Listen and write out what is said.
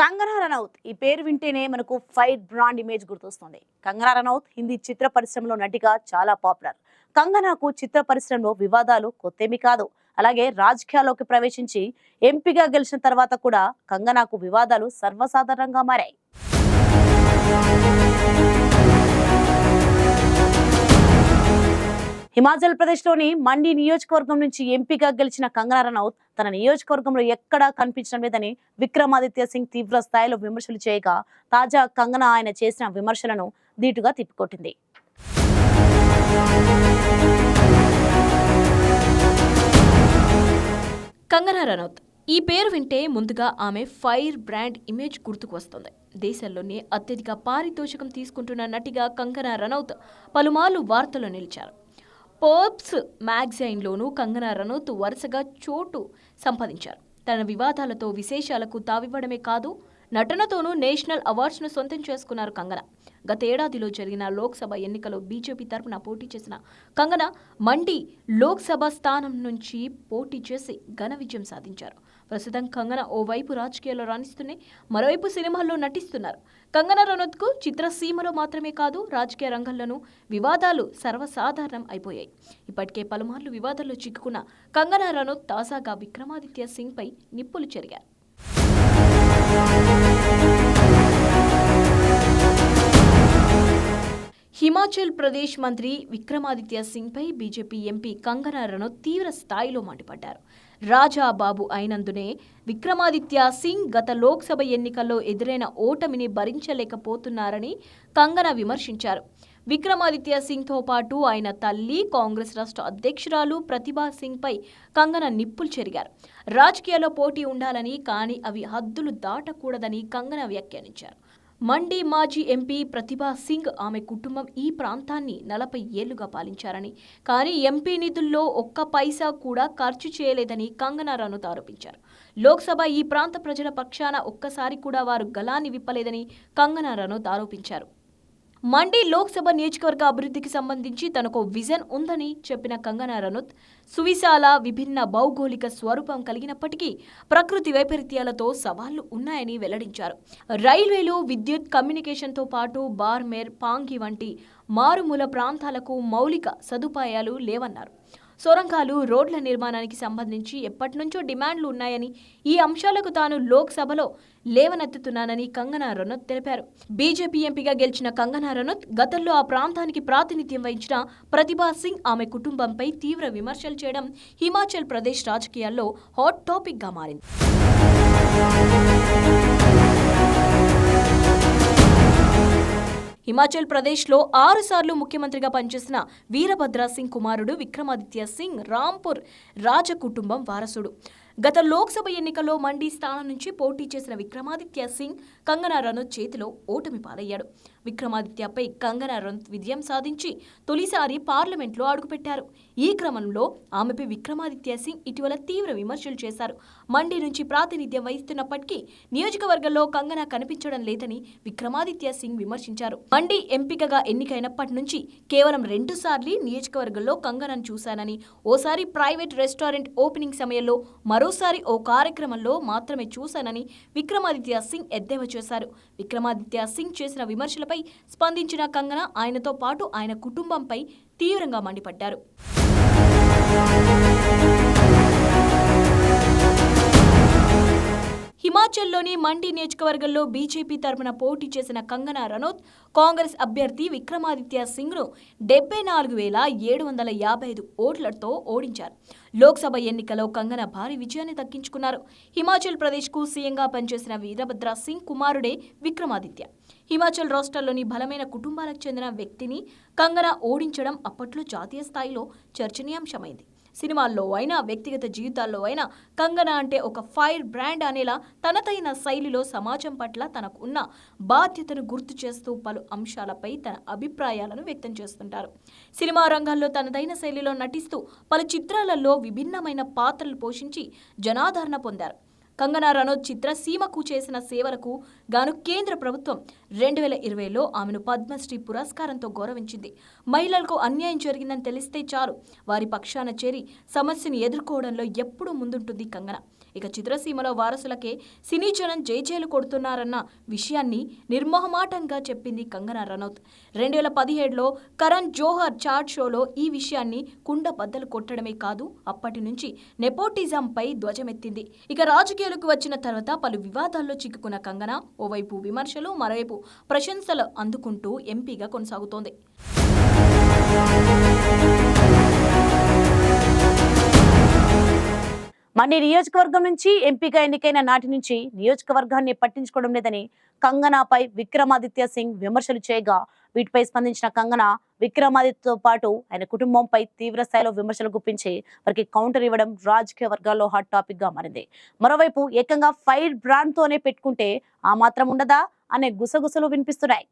కంగనా రనౌత్. ఈ పేరు వింటేనే మనకు ఫైట్ బ్రాండ్ ఇమేజ్ గుర్తొస్తుంది. కంగనా రనౌత్ హిందీ చిత్ర పరిశ్రమలో నటిగా చాలా పాపులర్. కంగనాకు చిత్ర పరిశ్రమలో వివాదాలు కొత్తేమి కాదు. అలాగే రాజకీయాల్లోకి ప్రవేశించి ఎంపీగా గెలిచిన తర్వాత కూడా కంగనాకు వివాదాలు సర్వసాధారణంగా మారాయి. హిమాచల్ ప్రదేశ్లోని మండి నియోజకవర్గం నుంచి ఎంపీగా గెలిచిన కంగనా రనౌత్ తన నియోజకవర్గంలో ఎక్కడా కనిపించడం లేదని విక్రమాదిత్య సింగ్ తీవ్ర స్థాయిలో విమర్శలు చేయగా తాజా కంగనా ఆయన చేసిన విమర్శలను ధీటుగా తిప్పికొట్టింది. కంగనా రనౌత్ ఈ పేరు వింటే ముందుగా ఆమె ఫైర్ బ్రాండ్ ఇమేజ్ గుర్తుకు వస్తుంది. దేశంలోనే అత్యధిక పారితోషికం తీసుకుంటున్న నటిగా కంగనా రనౌత్ పలుమార్లు వార్తల్లో నిలిచారు. పర్బ్స్ మ్యాగజైన్లోనూ కంగనా రనౌత్ వరుసగా చోటు సంపాదించారు. తన వివాదాలతో విశేషాలకు తావివ్వడమే కాదు నటనతోనూ నేషనల్ అవార్డ్స్ను సొంతం చేసుకున్నారు కంగన. గత ఏడాదిలో జరిగిన లోక్సభ ఎన్నికలో బీజేపీ తరపున పోటీ చేసిన కంగన మండి లోక్సభ స్థానం నుంచి పోటీ చేసి ఘన విజయం సాధించారు. ప్రస్తుతం కంగన ఓవైపు రాజకీయాల్లో రాణిస్తూనే మరోవైపు సినిమాల్లో నటిస్తున్నారు. కంగన రనౌత్కు చిత్రసీమలో మాత్రమే కాదు రాజకీయ రంగంలోనూ వివాదాలు సర్వసాధారణం అయిపోయాయి. ఇప్పటికే పలుమార్లు వివాదాల్లో చిక్కుకున్న కంగనా రనౌత్ తాజాగా విక్రమాదిత్య సింగ్పై నిప్పులు చెరిగారు. హిమాచల్ ప్రదేశ్ మంత్రి విక్రమాదిత్య సింగ్పై బీజేపీ ఎంపీ కంగనా రనౌత్ తీవ్ర స్థాయిలో మండిపడ్డారు రాజాబాబు అయినందునే విక్రమాదిత్య సింగ్ గత లోక్సభ ఎన్నికల్లో ఎదురైన ఓటమిని భరించలేకపోతున్నారని కంగన విమర్శించారు. విక్రమాదిత్య సింగ్తో పాటు ఆయన తల్లి కాంగ్రెస్ రాష్ట్ర అధ్యక్షురాలు ప్రతిభా సింగ్పై కంగన నిప్పులు చెరిగారు. రాజకీయాల్లో పోటీ ఉండాలని కానీ అవి హద్దులు దాటకూడదని కంగన వ్యాఖ్యానించారు. మండి మాజీ ఎంపీ ప్రతిభా సింగ్ ఆమె కుటుంబం ఈ ప్రాంతాన్ని నలభై ఏళ్ళుగా పాలించారని. కానీ ఎంపీ నిధుల్లో ఒక్క పైసా కూడా ఖర్చు చేయలేదని కంగనా రనౌత్ ఆరోపించారు. లోక్సభ ఈ ప్రాంత ప్రజల పక్షాన ఒక్కసారి కూడా వారు గలాన్ని విప్పలేదని కంగనా రనౌత్ ఆరోపించారు. మండి లోక్సభ నియోజకవర్గ అభివృద్ధికి సంబంధించి తనకు విజన్ ఉందని చెప్పిన కంగనా రనౌత్ సువిశాల విభిన్న భౌగోళిక స్వరూపం కలిగినప్పటికీ ప్రకృతి వైపరీత్యాలతో సవాళ్ళు ఉన్నాయని వెల్లడించారు. రైల్వేలు విద్యుత్ కమ్యూనికేషన్తో పాటు బార్మేర్ పాంగి వంటి మారుమూల ప్రాంతాలకు మౌలిక సదుపాయాలు లేవన్నారు. సొరంగాలు రోడ్ల నిర్మాణానికి సంబంధించి ఎప్పటి నుంచో డిమాండ్లు ఉన్నాయని ఈ అంశాలకు తాను లోక్సభలో లేవనెత్తుతున్నానని కంగనా రనౌత్ తెలిపారు. బీజేపీ ఎంపీగా గెలిచిన కంగనా రనౌత్ గతంలో ఆ ప్రాంతానికి ప్రాతినిధ్యం వహించిన ప్రతిభా సింగ్ ఆమె కుటుంబంపై తీవ్ర విమర్శలు చేయడం హిమాచల్ ప్రదేశ్ రాజకీయాల్లో హాట్ టాపిక్గా మారింది. హిమాచల్ ప్రదేశ్లో ఆరుసార్లు ముఖ్యమంత్రిగా పనిచేసిన వీరభద్ర సింగ్ కుమారుడు విక్రమాదిత్య సింగ్ రాంపూర్ రాజ కుటుంబం వారసుడు. గత లోక్సభ ఎన్నికల్లో మండీ స్థానం నుంచి పోటీ చేసిన విక్రమాదిత్య సింగ్ కంగనా రనౌత్ చేతిలో ఓటమి పాలయ్యాడు. విక్రమాదిత్యపై కంగనా రనౌత్ విజయం సాధించి తొలిసారి పార్లమెంట్లో అడుగుపెట్టారు. ఈ క్రమంలో ఆమెపై విక్రమాదిత్య సింగ్ ఇటీవల తీవ్ర విమర్శలు చేశారు. మండీ నుంచి ప్రాతినిధ్యం వహిస్తున్నప్పటికీ నియోజకవర్గంలో కంగనా కనిపించడం లేదని విక్రమాదిత్య సింగ్ విమర్శించారు. మండి ఎంపికగా ఎన్నికైనప్పటి నుంచి కేవలం రెండు సార్లు నియోజకవర్గంలో కంగనాను చూశానని ఓసారి ప్రైవేట్ రెస్టారెంట్ ఓపెనింగ్ సమయంలో మరో మరోసారి ఓ కార్యక్రమంలో మాత్రమే చూశానని విక్రమాదిత్య సింగ్ ఎద్దేవా చేశారు. విక్రమాదిత్య సింగ్ చేసిన విమర్శలపై స్పందించిన కంగన ఆయనతో పాటు ఆయన కుటుంబంపై తీవ్రంగా మండిపడ్డారు. హిమాచల్లోని మండి నియోజకవర్గంలో బీజేపీ తరపున పోటీ చేసిన కంగనా రనౌత్ కాంగ్రెస్ అభ్యర్థి విక్రమాదిత్య సింగ్ను డెబ్బై నాలుగు వేల ఏడు వందల యాభై ఐదు ఓట్లతో ఓడించారు. లోక్సభ ఎన్నికలో కంగన భారీ విజయాన్ని దక్కించుకున్నారు. హిమాచల్ ప్రదేశ్కు సీఎంగా పనిచేసిన వీరభద్ర సింగ్ కుమారుడే విక్రమాదిత్య. హిమాచల్ రాష్ట్రాల్లోని బలమైన కుటుంబాలకు చెందిన వ్యక్తిని కంగన ఓడించడం అప్పట్లో జాతీయ స్థాయిలో చర్చనీయాంశమైంది. సినిమాల్లో అయినా వ్యక్తిగత జీవితాల్లో అయినా కంగనా అంటే ఒక ఫైర్ బ్రాండ్ అనేలా తనదైన శైలిలో సమాజం పట్ల తనకు ఉన్న బాధ్యతను గుర్తు చేస్తూ పలు అంశాలపై తన అభిప్రాయాలను వ్యక్తం చేస్తుంటారు. సినిమా రంగంలో తనదైన శైలిలో నటిస్తూ పలు చిత్రాలలో విభిన్నమైన పాత్రలు పోషించి జనాదరణ పొందారు. కంగనా రనౌత్ చిత్ర సీమకు చేసిన సేవలకు గాను కేంద్ర ప్రభుత్వం రెండు వేల ఇరవైలో ఆమెను పద్మశ్రీ పురస్కారంతో గౌరవించింది. మహిళలకు అన్యాయం జరిగిందని తెలిస్తే చాలు. వారి పక్షాన చేరి సమస్యను ఎదుర్కోవడంలో ఎప్పుడూ ముందుంటుంది కంగనా. ఇక చిత్రసీమలో వారసులకే సినీ జనం జైజేలు కొడుతున్నారన్న విషయాన్ని నిర్మోహమాటంగా చెప్పింది కంగనా రనౌత్. రెండు వేల పదిహేడులో కరణ్ జోహర్ చాట్ షోలో ఈ విషయాన్ని కుండ బద్దలు కొట్టడమే కాదు అప్పటి నుంచి నెపోటిజంపై ధ్వజమెత్తింది. ఇక రాజకీయాలకు వచ్చిన తర్వాత పలు వివాదాల్లో చిక్కుకున్న కంగనా ఓవైపు విమర్శలు మరోవైపు ప్రశంసలు అందుకుంటూ ఎంపీగా కొనసాగుతోంది. మన నియోజకవర్గం నుంచి ఎంపీగా ఎన్నికైన నాటి నుంచి నియోజకవర్గాన్ని పట్టించుకోవడం లేదని కంగనాపై విక్రమాదిత్య సింగ్ విమర్శలు చేయగా వీటిపై స్పందించిన కంగన విక్రమాదిత్యతో పాటు ఆయన కుటుంబంపై తీవ్ర స్థాయిలో విమర్శలు గుప్పించి వారికి కౌంటర్ ఇవ్వడం రాజకీయ వర్గాల్లో హాట్ టాపిక్గా మారింది. మరోవైపు ఏకంగా ఫైర్ బ్రాండ్ తోనే పెట్టుకుంటే ఆ మాత్రం ఉండదా? అనే గుసగుసలు వినిపిస్తున్నాయి.